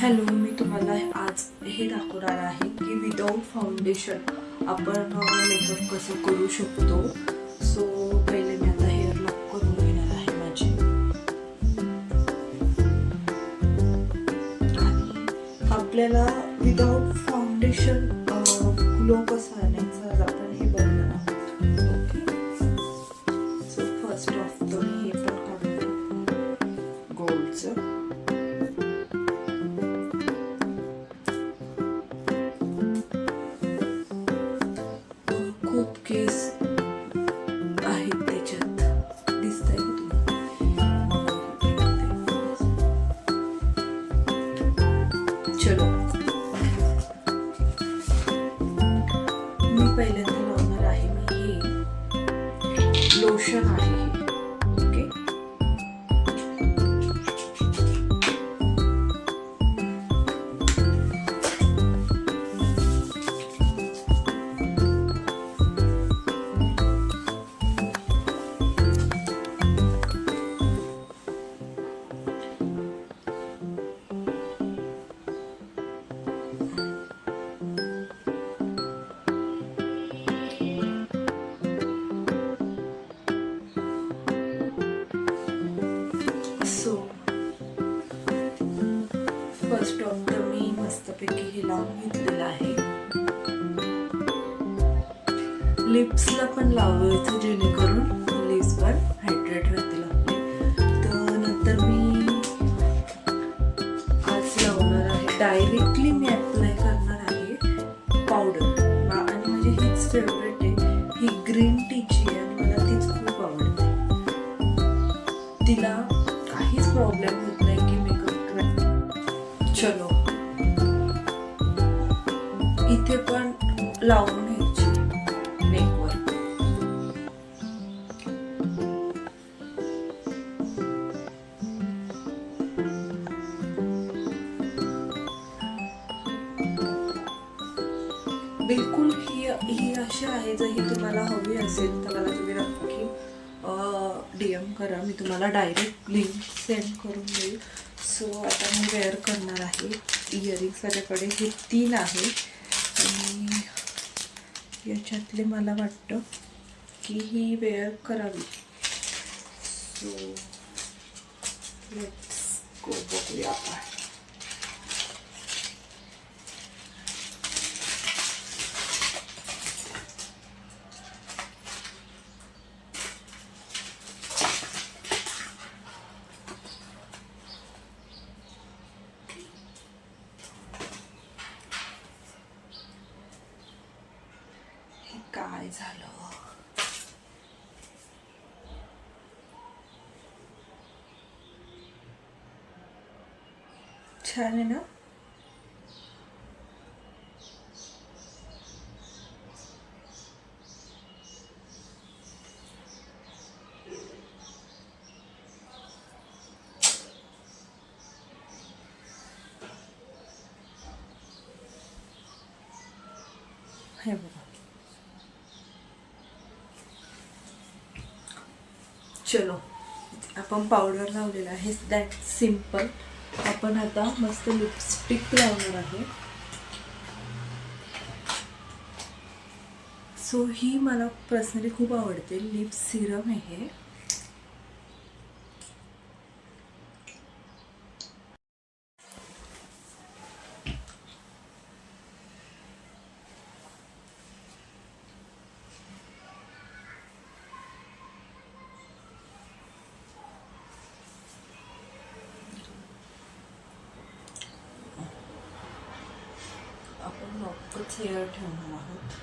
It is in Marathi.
हॅलो मी तुम्हाला आज हे दाखवणार आहे की विदाऊट फाउंडेशन आपण मेकअप कसं करू शकतो. सो पहिले मी आता हेअर लॉक करून घेणार आहे माझी. आपल्याला विदाऊट फाउंडेशन ग्लो कसा आणायचा आज आपण हे बघणार आहोत. ओके सो फर्स्ट ऑफ तर हे पण गोल्डचं खूप केस आहेत त्याच्यात. दिसत आहे चलो. मी पहिल्यांदा लावणार आहे मी हे लोशन आहे. फर्स्ट ऑफ द मी मस्तपैकी हे लावून घेतलेलं आहे. लिप्सला पण लावायचं जेणेकरून लिप्स पण हायड्रेट राहतील आपले. तर नंतर मी आज लावणार आहे. डायरेक्टली मी अप्लाय करणार आहे पावडर आणि माझी हीच फेवरेट आहे. ही ग्रीन टीची आहे आणि मला तीच खूप आवडते. तिला काहीच प्रॉब्लेम होत लावून घ्यायची बिलकुल ही ही अशी आहे जर ही तुम्हाला हवी असेल तर मला तुम्ही नक्की डी एम करा. मी तुम्हाला डायरेक्ट लिंक सेंड करून देईल. सो आता मी वेअर करणार आहे. इयरिंग्स माझ्याकडे हे तीन आहे. आणि याच्यातले मला वाटतं की ही वेळ करावी. सो लेट्स गो बघूया आपण हे काय झालं छान आहे ना हे बघा चलो. आपण पावडर लावलेला आहे. दॅट सिंपल आपण आता मस्त लिपस्टिक लावणार आहे. सो ही मला पर्सनली खूप आवडते. लिप सिरम आहे क्लिअर ठेवणार आहोत